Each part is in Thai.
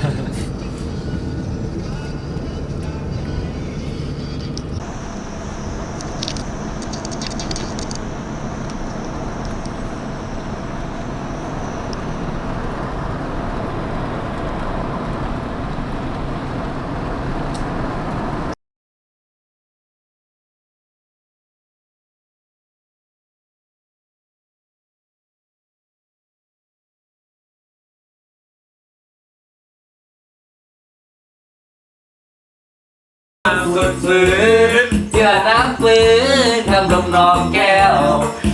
ハハハハ。 สุดฝืนเจือน้ำปืนกำลมนองแก้ว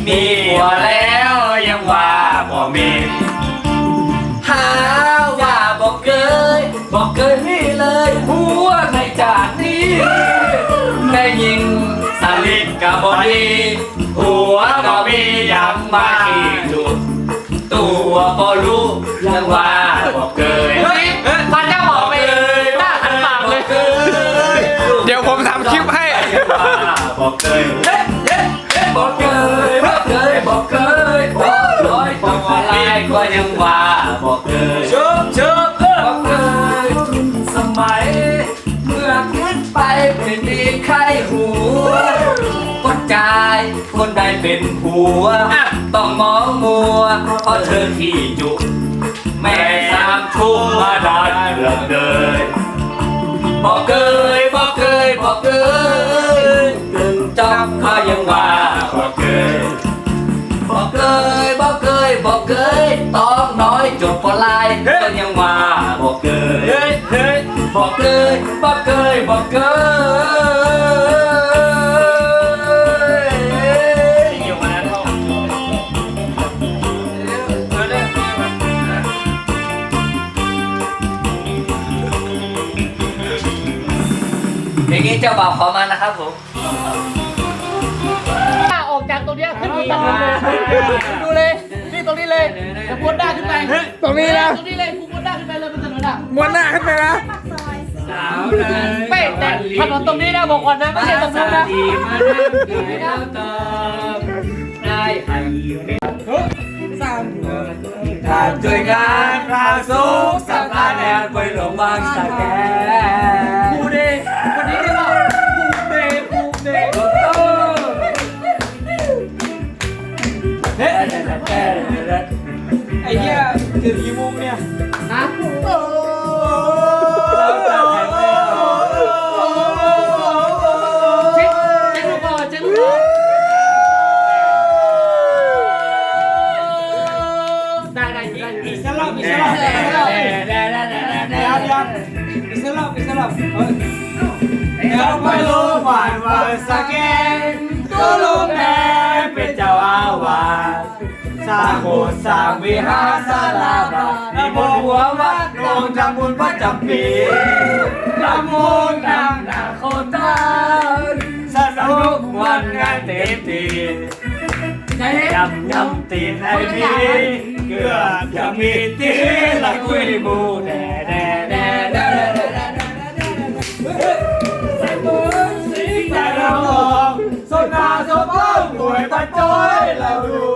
มีหัวแล้วยังว่าบ่มีหาว่าบอกเคยบอกเคยนี่เลยหัวในจากนี้ได้ยิงสลิดกับบอดีหัวก็มียังมาขี่จุดตัวก็รู้ยังว่า บอกเคยเฮ้เฮ้เฮ้บอกเคยบอกเคยบอกเคยบอกร้อยบอกอะไรก็ยังว่าบอกเคยชุบชุบบอกเคยสมัย เมื่อขึ้นไปไม่มีใครหัวก็จายคนใดเป็นผัว ต้องมองมัวเพราะเธอที่จุแม่สามทุ่มมาดันเรื่องเดินบอกเคยบอกเคยบอกเคย งจอมเขายังว่าบอกเคยบอกเคยบอกเคยบอกเคยต้องน้อยจบปลายก็ยังว่าบอกเคยบอกเคยบอกเคยบอกเคยอยู่มาแล้วเพลงนี้เจ้าบ่าวขอมานะครับผม ตรงเลยดูเลย นี่ตรงนี้เลยจะม้วนหน้าขึ้นไปตรงนี้นะตรงนี้เลยกูม้วนหน้าขึ้นไปเลยเป็นถนนอะม้วนหน้าขึ้นไปนะสาวเลยไม่แต่ถนนตรงนี้นะบอกก่อนนะไม่ใช่ตรงนู้นนะดีมานั่งกินแล้วตอบได้หันทางช่วยงานพาสุขสัปดาห์แนวไปหลงบางสะแก หี้ยถึงกี่โมงเนี่ยาโบสถ์สร้างวิหารศาลาบาในบนหัววัดลงทำบุญพระจำปีทำบุญนำหน้าโคนทานสนุกวันงานเต็มทียำยำตีนไอ้พีเกือบจะมีตีละคุยมูแดแดแดแดใส่บุญสีแต่เราหลอกสนาสมบ้องหน่วยปัจจอยเราดู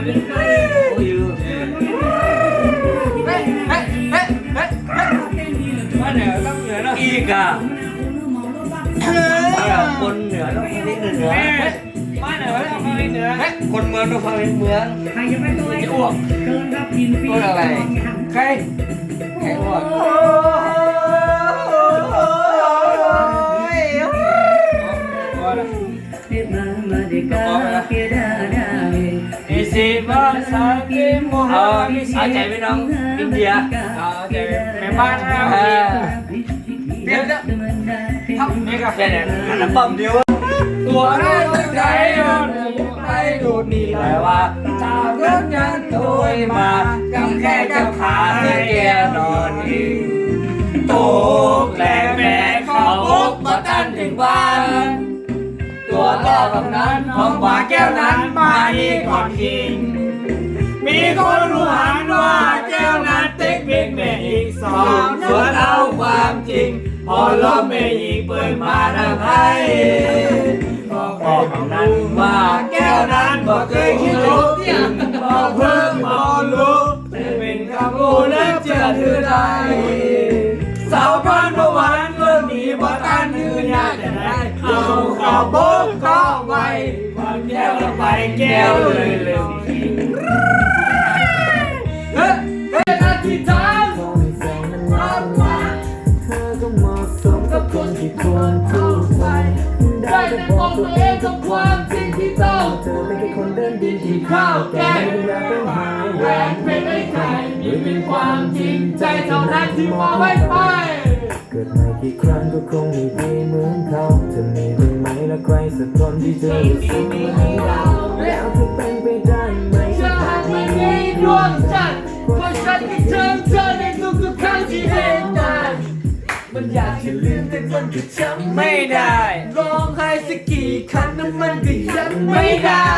งานน่าดูผู้จานาโจมปนาสมบัติหัวตาเอาไปลงบ้านบางสักแกนก็ลงแม่เป็นเจ้าอาวาส เป๊ะคันลำใหญ่ ตามบุญสร้างในงานมาสูงสำราญแนวไปหลวงบางสะแกโอ้ยยังไม่ยังไม่ได้โอ้ยเฮ้ยเฮ้ยเฮ้ยเฮ้ยมาเหนือต้องเหนือแล้วอีกอ่ะคนเหนือต้องฟังเหนือเหนือ มาเหนือแล้วมาเหนือ เฮ้ยคนเมืองต้องฟังเมือง ใครจะไม่ตัว จะอ้วก เกินรับกินฟรี พูดอะไร ใครใครอ้วก เทมามาเดกาเกดาดาเว อี สิบาสากิมเอาเอาใจพี่น้องอินเดียเอาเดี๋ยวแม่บ้านนะเออเดี๋ยวจะมันได้ทำนี่กาแฟเนี่ยอันนั้นปั๊มเดียวตัวแรกใจมันไปดูนี่แหละว่าชาวเรื่องยันโดยมากำแค่กำขาให้แกนอนอีกตกแหลกแม่เขาบุกมาตันถึงบ้านตัวต่อตรงนั้นของหวาแก้วนั้นมาอีกก่ อนกิน มีคนรู้หันว่าแก้วนั้นเต็กเพียงแม่อีกสองส่วนเอาความจริง พอล้มแม่อีกเปิดมาทำให้บอกบอกนั้นว่าแก้วนั้นบอกเคยคิดรู้บอกเพิ่งบอกรู้แต่เป็นคำพูดและเชื่อถือได้สาวพันเมื่อวานเรื่องนี้บ่โบ๊ะก็ไวความแก้วละไปแแก้วเลยเร็วเฮ้ยเฮ้ยนาทีทางรับว่าเธอก็เหมาะสมกับคนที่ควรพูดไปได้แต่บอกตัวเองกับความจริงที่ต้องเธอเป็นแค่คนเดินดินที่ข้าวแกงไม่ได้อยากเป็นหายแหวนเป็นไอ้ไข่มีเป็นความจริงใจเท่านั้นที่มองไว้ไปเกิดมากี่ครั้งก็คงไม่ดีเหมือนเขาจะมีบ้างไหมและใครสักคนที่เธอรู้สึกเหมือนเรา แล้วจะเป็นไปได้ไหมเธอหากไม่มีดวงจันทร์เพราะฉันคิดถึงเธอในทุกๆครั้งที่เห็นหน้ามันอยากจะลืมแต่มันก็จำไม่ได้ร้องไห้สักกี่ครั้งนั้นมันก็ยังไม่ได้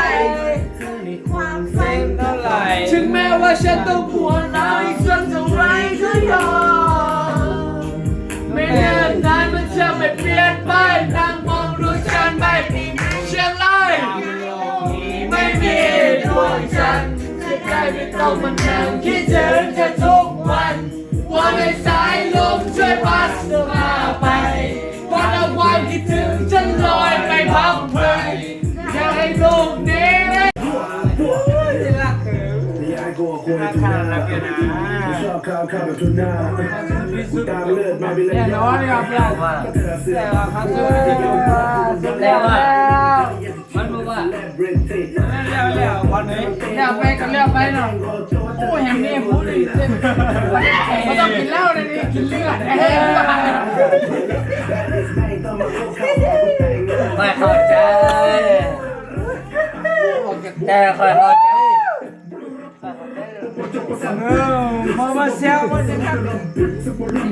เธอในความฝันเท่าไหร่ ถึงแม้ว่าฉันต้องปวดร้าวอีกสักเท่าไรก็ยอมไม่แน่นานมันจะไม่เปลี่ยน ได้ไม่ต้องมานั่งคิดถึงเธอทุกวัน วันในสายลมช่วยพัดพาไป วันเอาความคิดถึงฉันลอยไปพับเพยอยากให้โลกนี้ได้รักเธอที่ไอ้กูควรทุนาชอบข้าวข้าวแบบทุนากูตามเลือดมาไปเล่นแน่นอนครับเพื่อนว่าเธอเสื้อแต่ว่ครับเธอเสร็จแล้วแล้วมันบอกว่าเบรนเทค แล้วแล้ววันนี้แล้วไปกันแล้วไปหน่อยโอ้แห่งนี้พูดเลยเต้นไม่ต้องกินเหล้าเลยนี่กินเลือดไม่เข้าใจแต่ค่อยเข้าใจเออมามาเซลมาจะกัน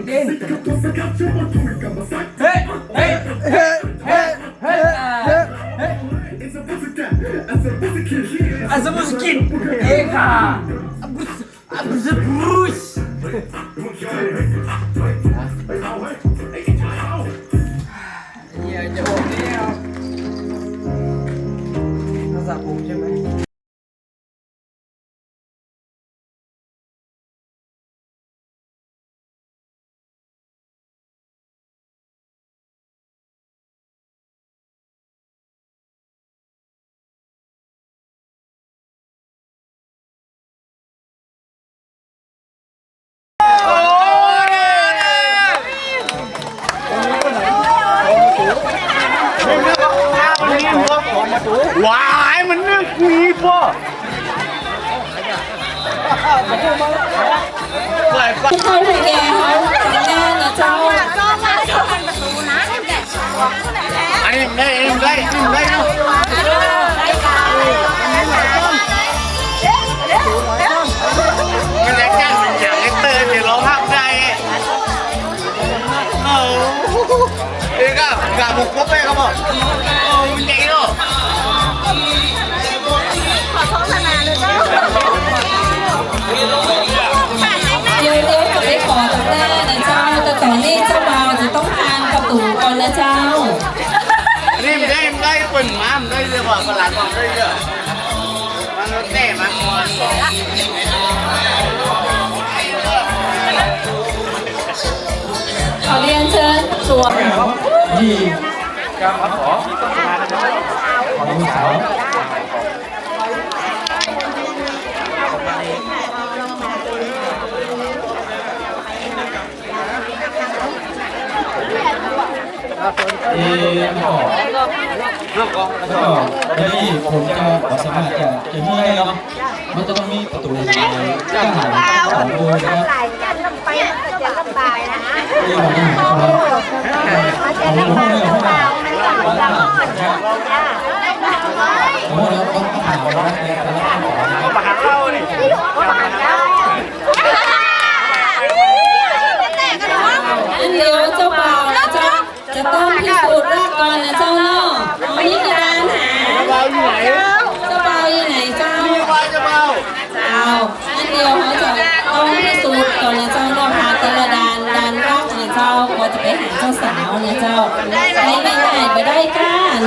เก่งเฮ้ย บุ เข้าถึงแก่เขาถึงแน่นะเจ้าอันนี้ได้เองได้ได้มันจะแก้สิ่งอย่างไอ้เตอร์เดี๋ยวร้องไห้ได้เออเอ้ก็กาบุกปุ๊บไปเขาบอก ญตัวเออก็ก็ทีนี้ผมจะขอสามารถจะจะมีให้เนาะมันจะต้องมีประตูทางด้านหลังของโบนะครับ ของห้องเนี่ยห้องน้ำนะครับโอ้แล้วต้องหาว่าในแต่ละห้องนะครับ มาหาเราเนี่ย อันเดียวเจ้าบ่าวนะเจ้า จะต้องพิสูจน์รักก่อนนะเจ้าเนาะเอานี่กระดานหา เราอยู่ไหน เจ้าบ่าวอยู่ไหนเจ้า ว่าจะเมา เจ้าอันเดียวเขาจะต้องพิสูจน์ก่อนนะเจ้าเนาะหาแต่ละดานดานรักนะเจ้าก็จะไปหาเจ้าสาวนะเจ้า ไปได้ก้าน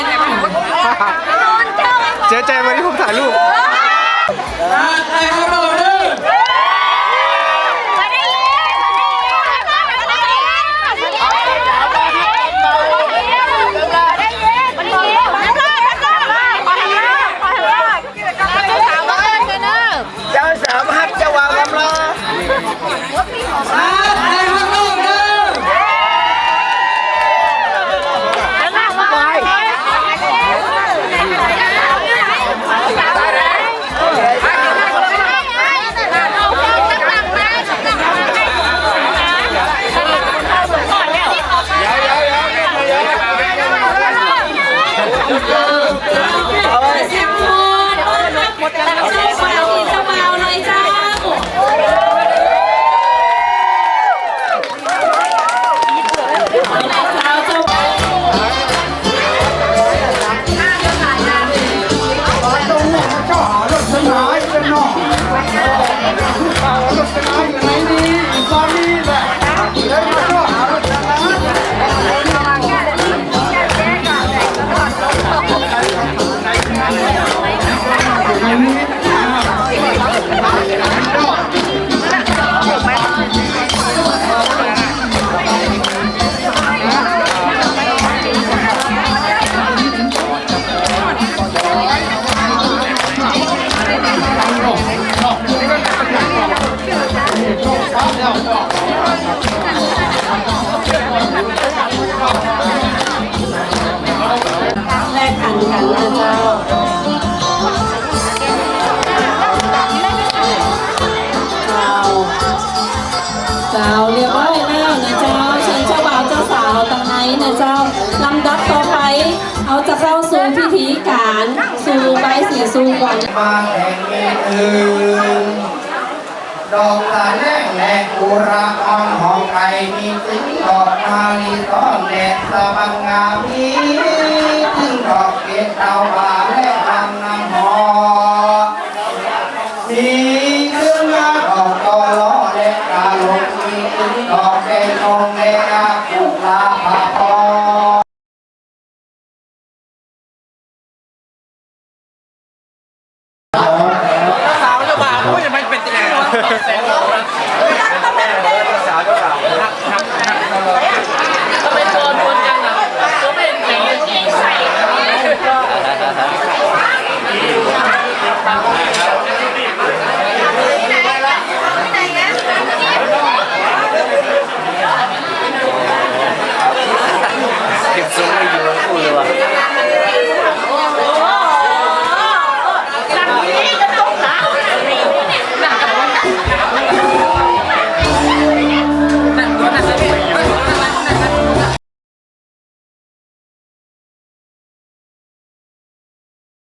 นเจ๊ใจวันนี้ผมถ่ายรูปใครเอาเราดื้อ เจ้าเรียบร้อยแล้วนะเจ้าเชิญเจ้าบ่าวเจ้าสาวตังไหนนะเจ้าลำดับต่อไป เอาจะเข้าสู่พิธีการสู่ใบสีสู่ก่อนมาแห่งอื่นดอกตาแดงแหลกอุระออนหอมไก่มีถึงดอกมาลีต้อนแดดสะบังงามมีถึงดอกเกศดาวบาและลำน้ำหอมีเครื่องงาดอก